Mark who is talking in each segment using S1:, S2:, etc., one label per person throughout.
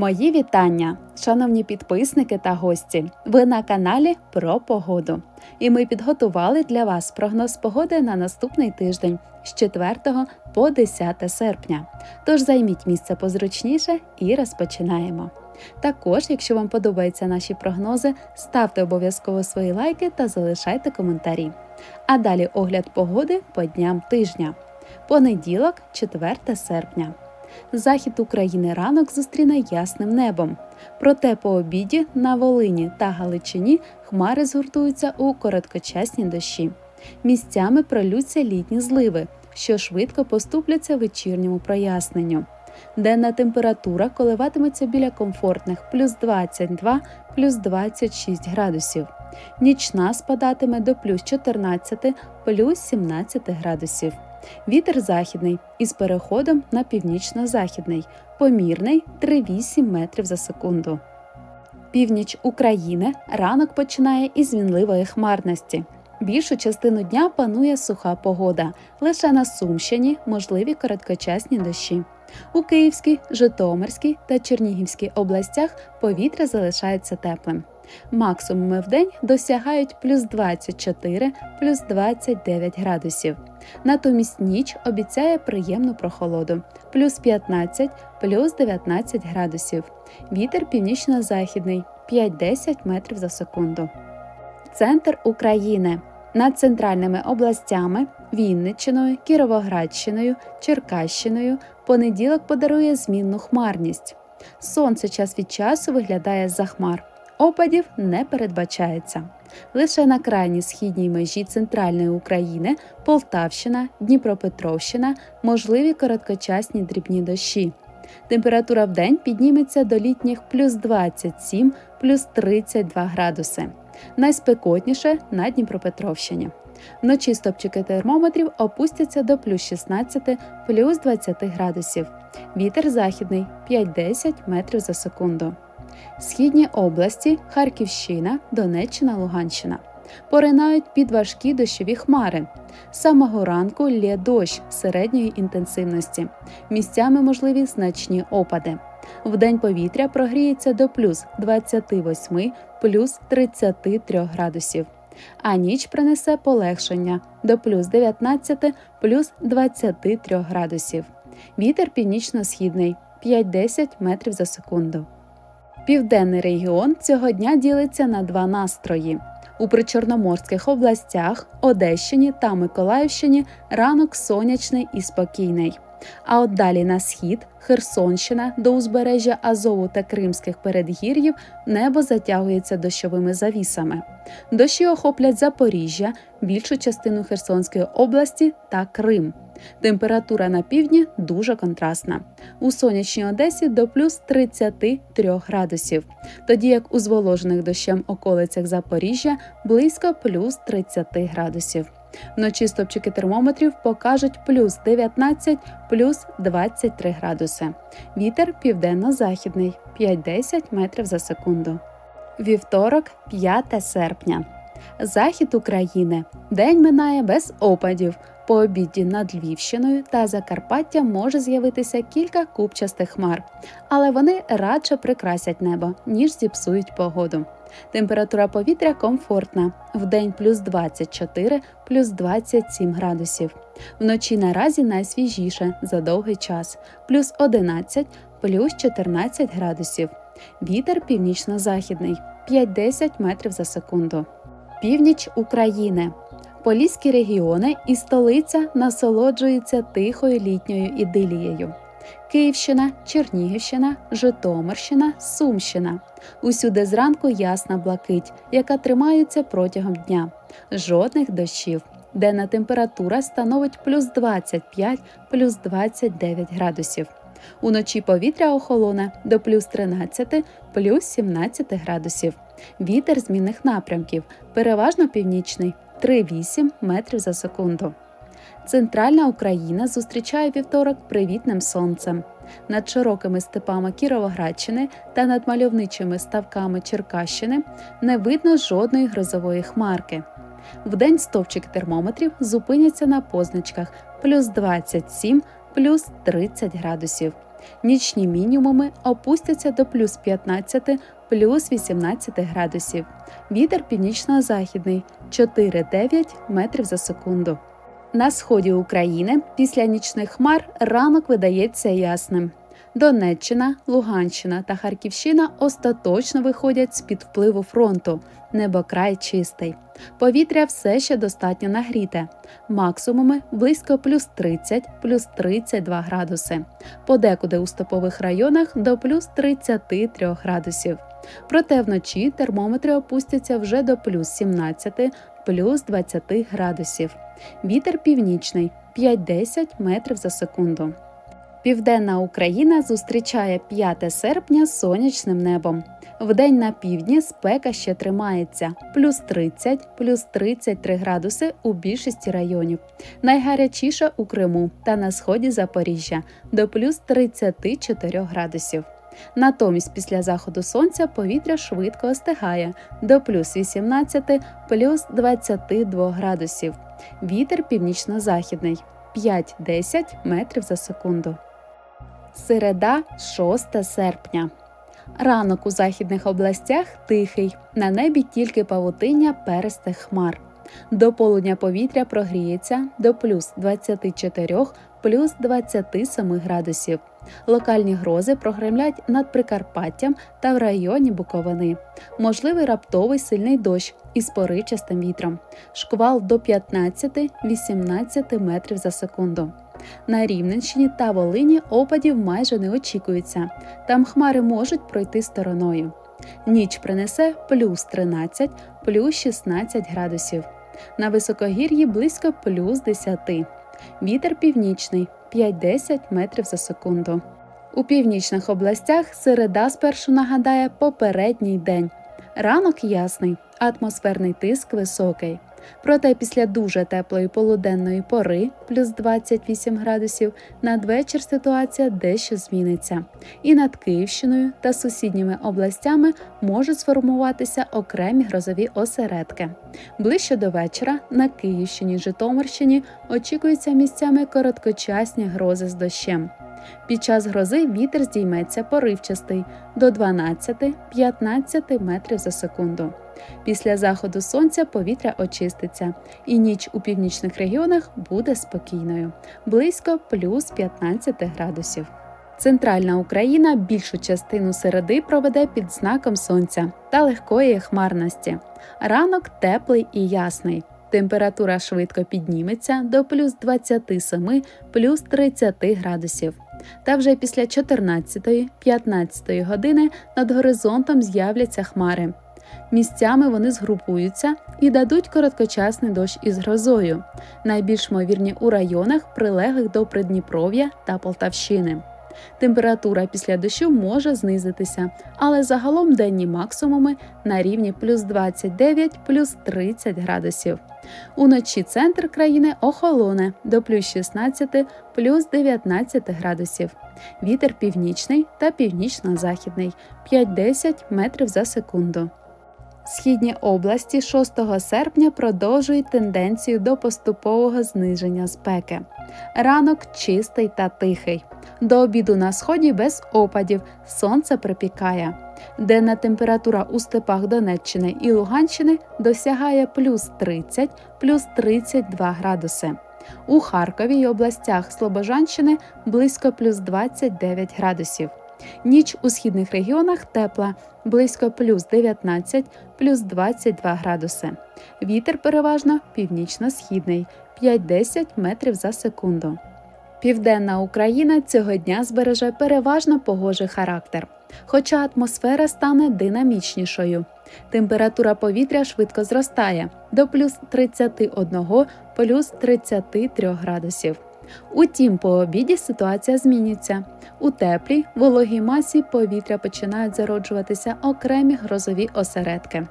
S1: Мої вітання, шановні підписники та гості. Ви на каналі про погоду. І ми підготували для вас прогноз погоди на наступний тиждень з 4 по 10 серпня. Тож займіть місце позручніше і розпочинаємо. Також, якщо вам подобаються наші прогнози, ставте обов'язково свої лайки та залишайте коментарі. А далі огляд погоди по дням тижня. Понеділок, 4 серпня. Захід України ранок зустріне ясним небом. Проте по обіді на Волині та Галичині хмари згуртуються у короткочасні дощі. Місцями пролються літні зливи, що швидко поступляться вечірньому проясненню. Денна температура коливатиметься біля комфортних плюс 22 плюс 26 градусів. Нічна спадатиме до плюс 14 плюс 17 градусів. Вітер західний із переходом на північно-західний, помірний 3,8 метрів за секунду. Північ України ранок починає із вінливої хмарності. Більшу частину дня панує суха погода. Лише на Сумщині можливі короткочасні дощі. У Київській, Житомирській та Чернігівській областях повітря залишається теплим. Максимуми в день досягають плюс 24, плюс 29 градусів. Натомість ніч обіцяє приємну прохолоду плюс 15, плюс 19 градусів. Вітер північно-західний 5-10 метрів за секунду. Центр України над центральними областями Вінниччиною, Кіровоградщиною, Черкащиною понеділок подарує змінну хмарність. Сонце час від часу виглядає за хмар. Опадів не передбачається. Лише на крайній східній межі центральної України, Полтавщина, Дніпропетровщина можливі короткочасні дрібні дощі. Температура в день підніметься до літніх плюс 27, плюс 32 градуси. Найспекотніше на Дніпропетровщині. Вночі стопчики термометрів опустяться до плюс 16, плюс 20 градусів. Вітер західний 5-10 метрів за секунду. Східні області Харківщина, Донеччина, Луганщина. Поринають під важкі дощові хмари. З самого ранку лє дощ середньої інтенсивності. Місцями можливі значні опади. Вдень повітря прогріється до плюс 28, плюс 33 градусів. А ніч принесе полегшення до плюс 19, плюс 23 градусів. Вітер північно-східний 5-10 метрів за секунду. Південний регіон цього дня ділиться на два настрої. У причорноморських областях Одещині та Миколаївщині ранок сонячний і спокійний. А от далі на схід, Херсонщина до узбережжя Азову та Кримських передгір'їв небо затягується дощовими завісами. Дощі охоплять Запоріжжя, більшу частину Херсонської області та Крим. Температура на півдні дуже контрастна. У сонячній Одесі до плюс 33 градусів, тоді як у зволожених дощем околицях Запоріжжя близько плюс 30 градусів. Вночі стопчики термометрів покажуть плюс 19, плюс 23 градуси. Вітер південно-західний 5-10 метрів за секунду. Вівторок, 5 серпня. Захід України. День минає без опадів. По обіді над Львівщиною та Закарпаттям може з'явитися кілька купчастих хмар, але вони радше прикрасять небо, ніж зіпсують погоду. Температура повітря комфортна, вдень плюс 24, плюс 27 градусів. Вночі наразі найсвіжіше за довгий час, плюс 11, плюс 14 градусів. Вітер північно-західний 5-10 метрів за секунду. Північ України. Поліські регіони і столиця насолоджуються тихою літньою ідилією. Київщина, Чернігівщина, Житомирщина, Сумщина. Усюди зранку ясна блакить, яка тримається протягом дня. Жодних дощів. Денна температура становить плюс 25, плюс 29 градусів. Уночі повітря охолоне до плюс 13, плюс 17 градусів. Вітер змінних напрямків, переважно північний 3,8 метрів за секунду. Центральна Україна зустрічає вівторок привітним сонцем. Над широкими степами Кіровоградщини та над мальовничими ставками Черкащини не видно жодної грозової хмарки. Вдень стовпчик термометрів зупиняться на позначках плюс 27, плюс 30 градусів. Нічні мінімуми опустяться до плюс 15, плюс 18 градусів. Вітер північно-західний 4-9 метрів за секунду. На сході України після нічних хмар ранок видається ясним. Донеччина, Луганщина та Харківщина остаточно виходять з під впливу фронту. Небокрай чистий. Повітря все ще достатньо нагріте. Максимуми близько плюс 30, плюс 32 градуси. Подекуди у стопових районах до плюс 33 градусів. Проте вночі термометри опустяться вже до плюс 17, плюс 20 градусів. Вітер північний 5-10 метрів за секунду. Південна Україна зустрічає 5 серпня сонячним небом. Вдень на півдні спека ще тримається плюс 30, плюс 33 градуси у більшості районів. Найгарячіше у Криму та на сході Запоріжжя до плюс 34 градусів. Натомість після заходу сонця повітря швидко остигає до плюс 18, плюс 22 градусів. Вітер північно-західний 5-10 метрів за секунду. Середа 6 серпня. Ранок у західних областях тихий, на небі тільки павутиння перестих хмар. До полудня повітря прогріється до плюс 24, плюс 27 градусів. Локальні грози прогремлять над Прикарпаттям та в районі Буковини. Можливий раптовий сильний дощ із поривчастим вітром. Шквал до 15-18 метрів за секунду. На Рівненщині та Волині опадів майже не очікується. Там хмари можуть пройти стороною. Ніч принесе плюс 13, плюс 16 градусів. На високогір'ї близько плюс 10. Вітер північний 5-10 метрів за секунду. У північних областях середа спершу нагадає попередній день. Ранок ясний, атмосферний тиск високий. Проте після дуже теплої полуденної пори, плюс 28 градусів, надвечір ситуація дещо зміниться. І над Київщиною та сусідніми областями можуть сформуватися окремі грозові осередки. Ближче до вечора на Київщині Житомирщині очікуються місцями короткочасні грози з дощем. Під час грози вітер здійметься поривчастий до 12-15 метрів за секунду. Після заходу сонця повітря очиститься, і ніч у північних регіонах буде спокійною близько плюс 15 градусів. Центральна Україна більшу частину середи проведе під знаком сонця та легкої хмарності. Ранок теплий і ясний. Температура швидко підніметься до плюс 27 плюс 30 градусів. Та вже після 14-15 години над горизонтом з'являться хмари. Місцями вони згрупуються і дадуть короткочасний дощ із грозою, найбільш ймовірні у районах, прилеглих до Придніпров'я та Полтавщини. Температура після дощу може знизитися, але загалом денні максимуми на рівні плюс 29 плюс 30 градусів. Уночі центр країни охолоне до плюс 16 плюс 19 градусів. Вітер північний та північно-західний 5-10 метрів за секунду. Східні області 6 серпня продовжують тенденцію до поступового зниження спеки. Ранок чистий та тихий. До обіду на сході без опадів сонце припікає. Денна температура у степах Донеччини і Луганщини досягає плюс 30, плюс 32 градуси. У Харкові й областях Слобожанщини близько плюс 29 градусів. Ніч у східних регіонах тепла близько плюс 19, плюс 22 градуси. Вітер переважно північно-східний 5-10 метрів за секунду. Південна Україна цього дня збереже переважно погожий характер, хоча атмосфера стане динамічнішою. Температура повітря швидко зростає до плюс 31 плюс 33 градусів. Утім, по обіді ситуація зміниться. У теплій, вологій масі повітря починають зароджуватися окремі грозові осередки.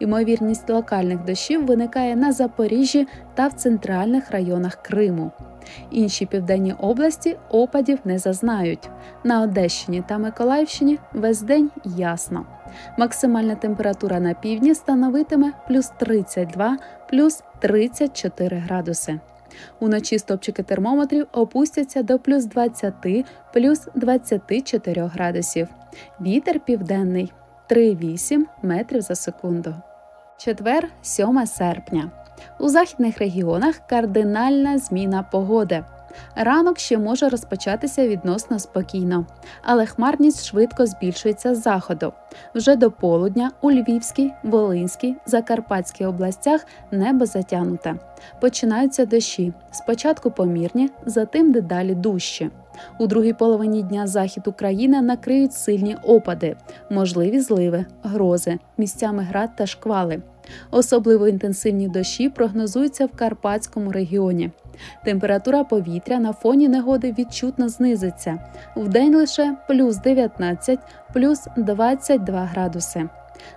S1: Ймовірність локальних дощів виникає на Запоріжжі та в центральних районах Криму. Інші південні області опадів не зазнають. На Одещині та Миколаївщині весь день ясно. Максимальна температура на півдні становитиме плюс 32, плюс 34 градуси. Уночі стопчики термометрів опустяться до плюс 20, плюс 24 градусів. Вітер південний 3,8 метрів за секунду. Четвер, 7 серпня. У західних регіонах кардинальна зміна погоди. Ранок ще може розпочатися відносно спокійно, але хмарність швидко збільшується з заходу. Вже до полудня у Львівській, Волинській, Закарпатській областях небо затягнуте. Починаються дощі. Спочатку помірні, затим дедалі дужчі. У другій половині дня захід України накриють сильні опади, можливі зливи, грози, місцями град та шквали. Особливо інтенсивні дощі прогнозуються в Карпатському регіоні. Температура повітря на фоні негоди відчутно знизиться. Вдень лише плюс 19, плюс 22 градуси.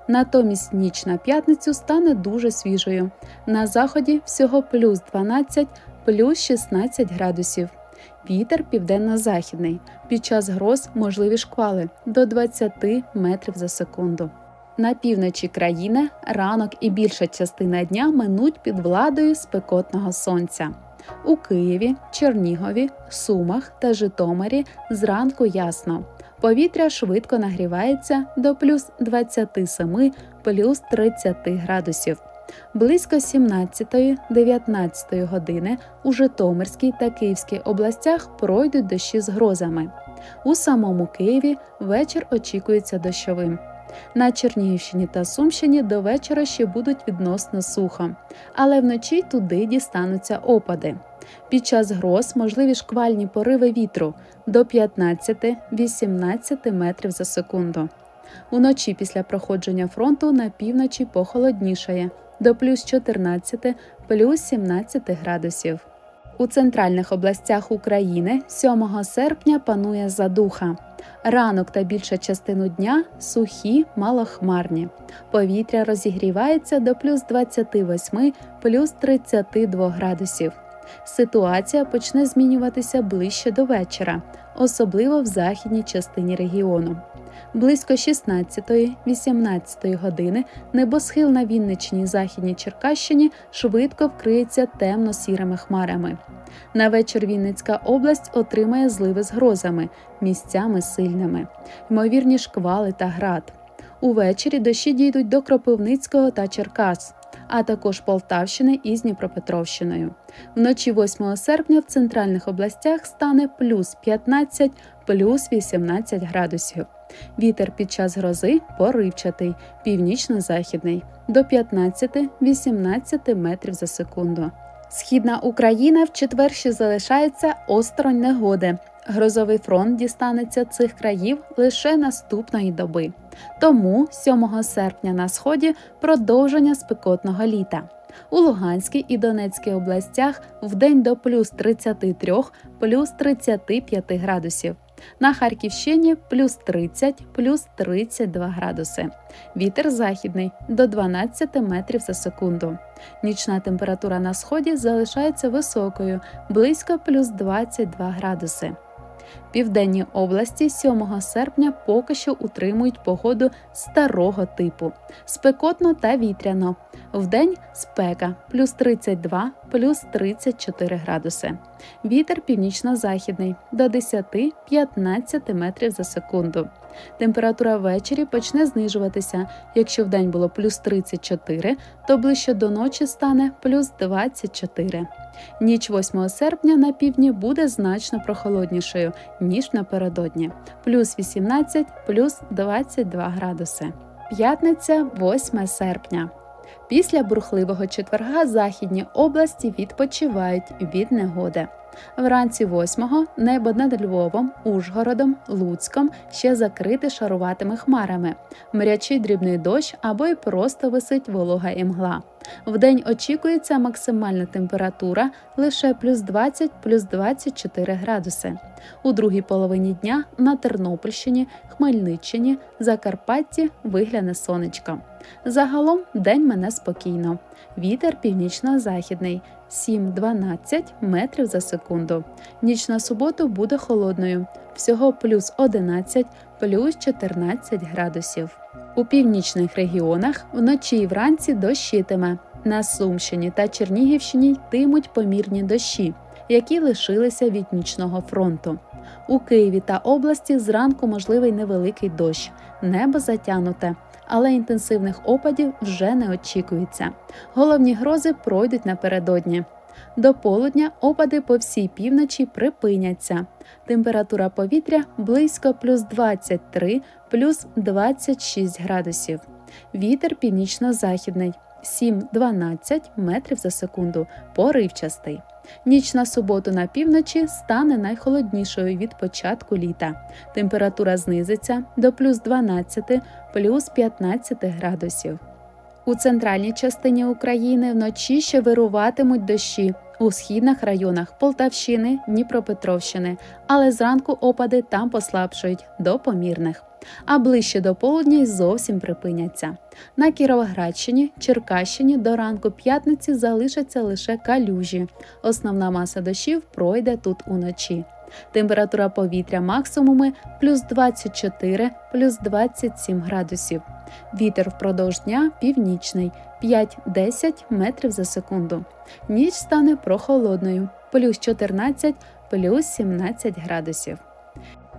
S1: Натомість ніч на п'ятницю стане дуже свіжою. На заході всього плюс 12, плюс 16 градусів. Вітер південно-західний. Під час гроз можливі шквали до 20 метрів за секунду. На півночі країни ранок і більша частина дня минуть під владою спекотного сонця. У Києві, Чернігові, Сумах та Житомирі зранку ясно. Повітря швидко нагрівається до плюс 27, плюс 30 градусів. Близько 17-19 години у Житомирській та Київській областях пройдуть дощі з грозами. У самому Києві вечір очікується дощовим. На Чернігівщині та Сумщині до вечора ще будуть відносно сухо, але вночі туди дістануться опади. Під час гроз можливі шквальні пориви вітру до 15-18 метрів за секунду. Уночі після проходження фронту на півночі похолоднішає до плюс 14, плюс 17 градусів. У центральних областях України 7 серпня панує задуха. Ранок та більша частину дня сухі, малохмарні. Повітря розігрівається до плюс 28, плюс 32 градусів. Ситуація почне змінюватися ближче до вечора, особливо в західній частині регіону. Близько 16-18 години небосхил на Вінничній Західній Черкащині швидко вкриється темно-сірими хмарами. На вечір Вінницька область отримає зливи з грозами, місцями сильними, ймовірні шквали та град. Увечері дощі дійдуть до Кропивницького та Черкас, а також Полтавщини із Дніпропетровщиною. Вночі 8 серпня в центральних областях стане плюс 15, плюс 18 градусів. Вітер під час грози поривчатий, північно-західний до 15-18 метрів за секунду. Східна Україна в четвер ще залишається осторонь негоди. Грозовий фронт дістанеться цих країв лише наступної доби. Тому 7 серпня на сході продовження спекотного літа. У Луганській і Донецькій областях вдень до плюс 33, плюс 35 градусів. На Харківщині плюс 30, плюс 32 градуси. Вітер західний до 12 метрів за секунду. Нічна температура на сході залишається високою, близько плюс 22 градуси. Південні області 7 серпня поки що утримують погоду старого типу спекотно та вітряно. Вдень спека плюс 32, плюс 34 градуси. Вітер північно-західний до 10-15 метрів за секунду. Температура ввечері почне знижуватися. Якщо вдень було плюс 34, то ближче до ночі стане плюс 24. Ніч 8 серпня на півдні буде значно прохолоднішою, ніж напередодні плюс 18, плюс 22 градуси. П'ятниця 8 серпня. Після бурхливого четверга західні області відпочивають від негоди. Вранці 8-го небо над Львовом, Ужгородом, Луцьком ще закрите шаруватими хмарами, мрячий дрібний дощ або й просто висить волога і мгла. Вдень очікується максимальна температура лише плюс 20 плюс 24 градуси. У другій половині дня на Тернопільщині, Хмельниччині, Закарпатті вигляне сонечко. Загалом день мене спокійно. Вітер північно-західний 7-12 метрів за секунду. Ніч на суботу буде холодною, всього плюс 11, плюс 14 градусів. У північних регіонах вночі і вранці дощитиме. На Сумщині та Чернігівщині йтимуть помірні дощі, які лишилися від нічного фронту. У Києві та області зранку можливий невеликий дощ, небо затянуте, але інтенсивних опадів вже не очікується. Головні грози пройдуть напередодні. До полудня опади по всій півночі припиняться. Температура повітря близько плюс 23, плюс 26 градусів. Вітер північно-західний 7-12 метрів за секунду, поривчастий. Ніч на суботу на півночі стане найхолоднішою від початку літа. Температура знизиться до плюс 12, плюс 15 градусів. У центральній частині України вночі ще вируватимуть дощі у східних районах Полтавщини, Дніпропетровщини, але зранку опади там послабшують до помірних. А ближче до полудня й зовсім припиняться. На Кіровоградщині, Черкащині до ранку п'ятниці залишаться лише калюжі. Основна маса дощів пройде тут уночі. Температура повітря максимуми плюс 24, плюс 27 градусів. Вітер впродовж дня північний 5-10 метрів за секунду. Ніч стане прохолодною плюс 14, плюс 17 градусів.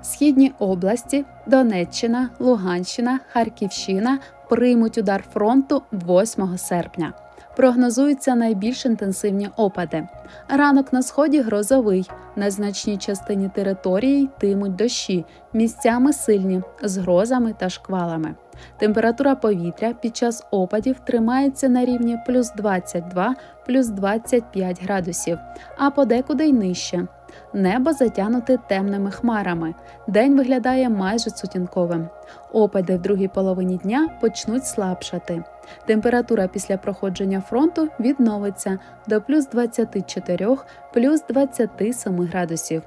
S1: Східні області Донеччина, Луганщина, Харківщина приймуть удар фронту 8 серпня. Прогнозуються найбільш інтенсивні опади. Ранок на сході грозовий. На значній частині території йтимуть дощі, місцями сильні, з грозами та шквалами. Температура повітря під час опадів тримається на рівні плюс 22, плюс 25 градусів, а подекуди й нижче. Небо затягнуте темними хмарами. День виглядає майже сутінковим. Опади в другій половині дня почнуть слабшати. Температура після проходження фронту відновиться до плюс 24, плюс 27 градусів.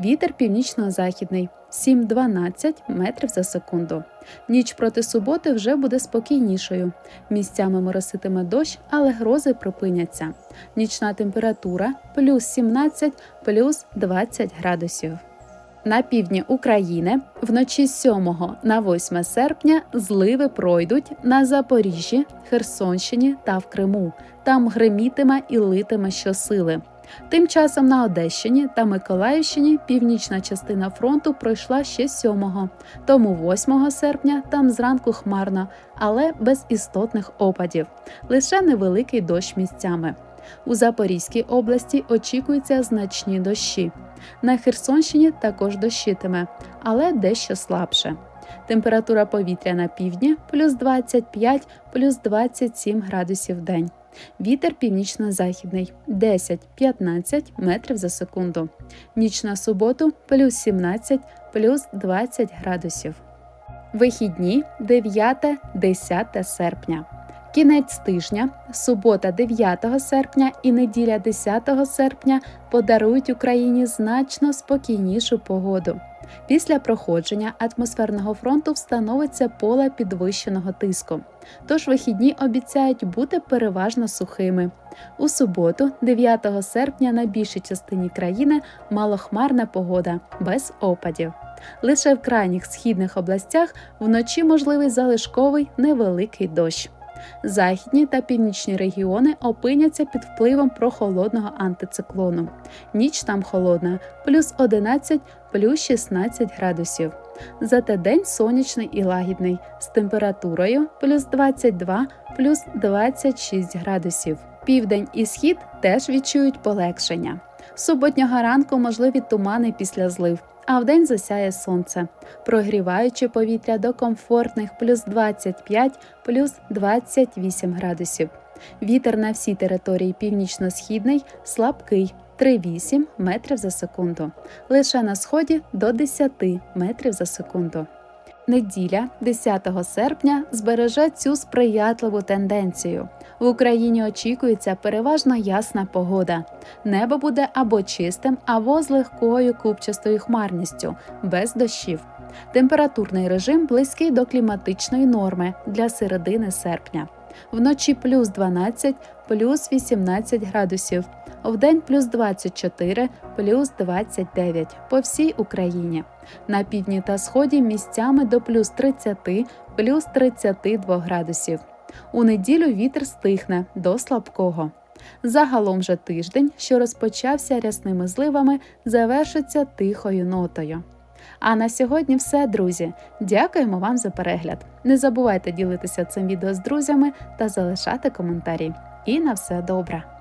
S1: Вітер північно-західний 7-12 метрів за секунду. Ніч проти суботи вже буде спокійнішою. Місцями мороситиме дощ, але грози припиняться. Нічна температура плюс 17, плюс 20 градусів. На півдні України вночі з 7 на 8 серпня зливи пройдуть на Запоріжжі, Херсонщині та в Криму. Там гримітиме і литиме щосили. Тим часом на Одещині та Миколаївщині північна частина фронту пройшла ще 7-го, тому 8 серпня там зранку хмарно, але без істотних опадів, лише невеликий дощ місцями. У Запорізькій області очікуються значні дощі. На Херсонщині також дощитиме, але дещо слабше. Температура повітря на півдні плюс 25, плюс 27 градусів день. Вітер північно-західний 10-15 метрів за секунду. Ніч на суботу плюс 17, плюс 20 градусів. Вихідні 9-10 серпня. Кінець тижня, субота 9 серпня і неділя 10 серпня подарують Україні значно спокійнішу погоду. Після проходження атмосферного фронту встановиться поле підвищеного тиску. Тож вихідні обіцяють бути переважно сухими. У суботу, 9 серпня, на більшій частині країни малохмарна погода без опадів. Лише в крайніх східних областях вночі можливий залишковий невеликий дощ. Західні та північні регіони опиняться під впливом прохолодного антициклону. Ніч там холодна, плюс 11, плюс 16 градусів. Зате день сонячний і лагідний з температурою плюс 22, плюс 26 градусів. Південь і схід теж відчують полегшення. Суботнього ранку можливі тумани після злив а вдень засяє сонце, прогріваючи повітря до комфортних плюс 25, плюс 28 градусів. Вітер на всій території північно-східний слабкий 3,8 метрів за секунду. Лише на сході до 10 метрів за секунду. Неділя 10 серпня збереже цю сприятливу тенденцію. В Україні очікується переважно ясна погода. Небо буде або чистим, або з легкою купчастою хмарністю, без дощів. Температурний режим близький до кліматичної норми для середини серпня. Вночі плюс 12, плюс 18 градусів, вдень плюс 24, плюс 29 по всій Україні. На півдні та сході місцями до плюс 30, плюс 32 градусів. У неділю вітер стихне до слабкого. Загалом же тиждень, що розпочався рясними зливами, завершиться тихою нотою. А на сьогодні все, друзі. Дякуємо вам за перегляд. Не забувайте ділитися цим відео з друзями та залишати коментарі. І на все добре!